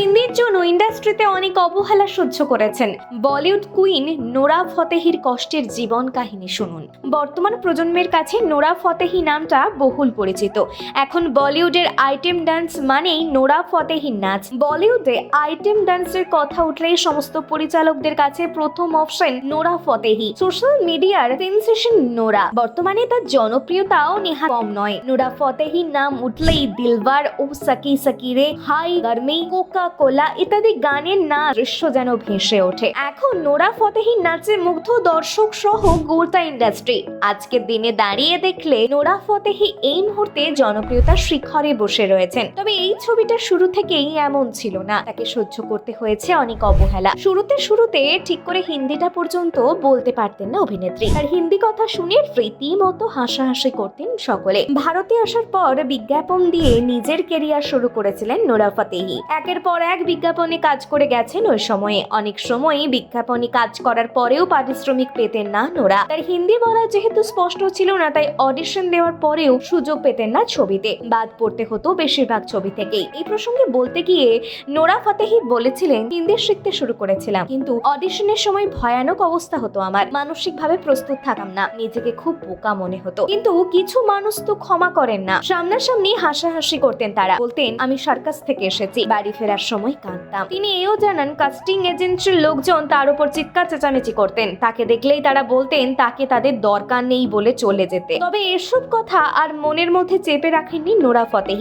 হিন্দির জন্য ইন্ডাস্ট্রিতে অনেক অবহেলা সহ্য করেছেন। বলিউড কুইন নোরা ফতেহির কষ্টের জীবন কাহিনী শুনুন। বর্তমান প্রজন্মের কাছে নোরা ফতেহি নামটা বহুল পরিচিত। এখন বলিউডের আইটেম ডান্স মানেই নোরা ফতেহির নাচ। বলিউডে আইটেম ডান্সের কথা উঠলেই সমস্ত পরিচালকদের কাছে প্রথম অপশন নোরা ফতেহি। সোশ্যাল মিডিয়ার সেন্সেশন নোরা। বর্তমানে তার জনপ্রিয়তাও নেহা কম নয়। নোরা ফতেহির নাম উঠলেই দিলবার ও সাকি সাকিরে হাই গরমি কোকা কোলা ইত্যাদি গানের না দৃশ্য যেন ভেসে ওঠে। এখন নোরা ফতেহির নাচে মুগ্ধ দর্শক সহ গোটা ইন্ডাস্ট্রি। আজকের দিনে দাঁড়িয়ে দেখলে নোরা ফতেহি এই মুহূর্তে জনপ্রিয়তার শিখরে বসে রয়েছেন। তবে এই ছবিটা শুরু থেকেই এমন ছিল না। তাকে সহ্য করতে হয়েছে অনেক অবহেলা। শুরুতে শুরুতে ঠিক করে হিন্দিটা পর্যন্ত বলতে পারতেন না অভিনেত্রী। আর হিন্দি কথা শুনে রীতিমতো হাসাহাসি করতেন সকলে। ভারতে আসার পর বিজ্ঞাপন দিয়ে নিজের কেরিয়ার শুরু করেছিলেন নোরা ফতেহি। একের পর এক বিজ্ঞাপনে কাজ করে গেছেন ওই সময়ে। অনেক সময়ই বিজ্ঞাপনে কাজ করার পরেও পারিশ্রমিক পেতেন না নোরা। তার হিন্দি বলা যেহেতু স্পষ্ট ছিল না, তাই অডিশন দেওয়ার পরেও সুযোগ পেতেন না ছবিতে। বাদ পড়তে হতো বেশিরভাগ ছবি থেকেই। এই প্রসঙ্গে বলতে গিয়ে নোরা ফতেহি বলেছিলেন, হিন্দি শিখতে শুরু করেছিলাম, কিন্তু অডিশনের সময় ভয়ানক অবস্থা হতো আমার। মানসিকভাবে প্রস্তুত থাকাম না, নিজেকে খুব বোকা মনে হতো। কিন্তু কিছু মানুষ তো ক্ষমা করেন না। সামনাসামনি হাসাহাসি করতেন তারা। বলতেন, আমি সার্কাস থেকে এসেছি, বাড়ি ফেরার সময় কাঁদতাম। তিনি এও জানান কাস্টিং এজেন্সির লোকজন তার উপর চিৎকার চেঁচামেচি করতেন। তাকে দেখলেই তারা বলতেন, তাকে তাদের দরকার নেই বলে চলে যেতে। তবে এসব কথা আর মনের মধ্যে চেপে রাখেননি নোরা ফতেহি।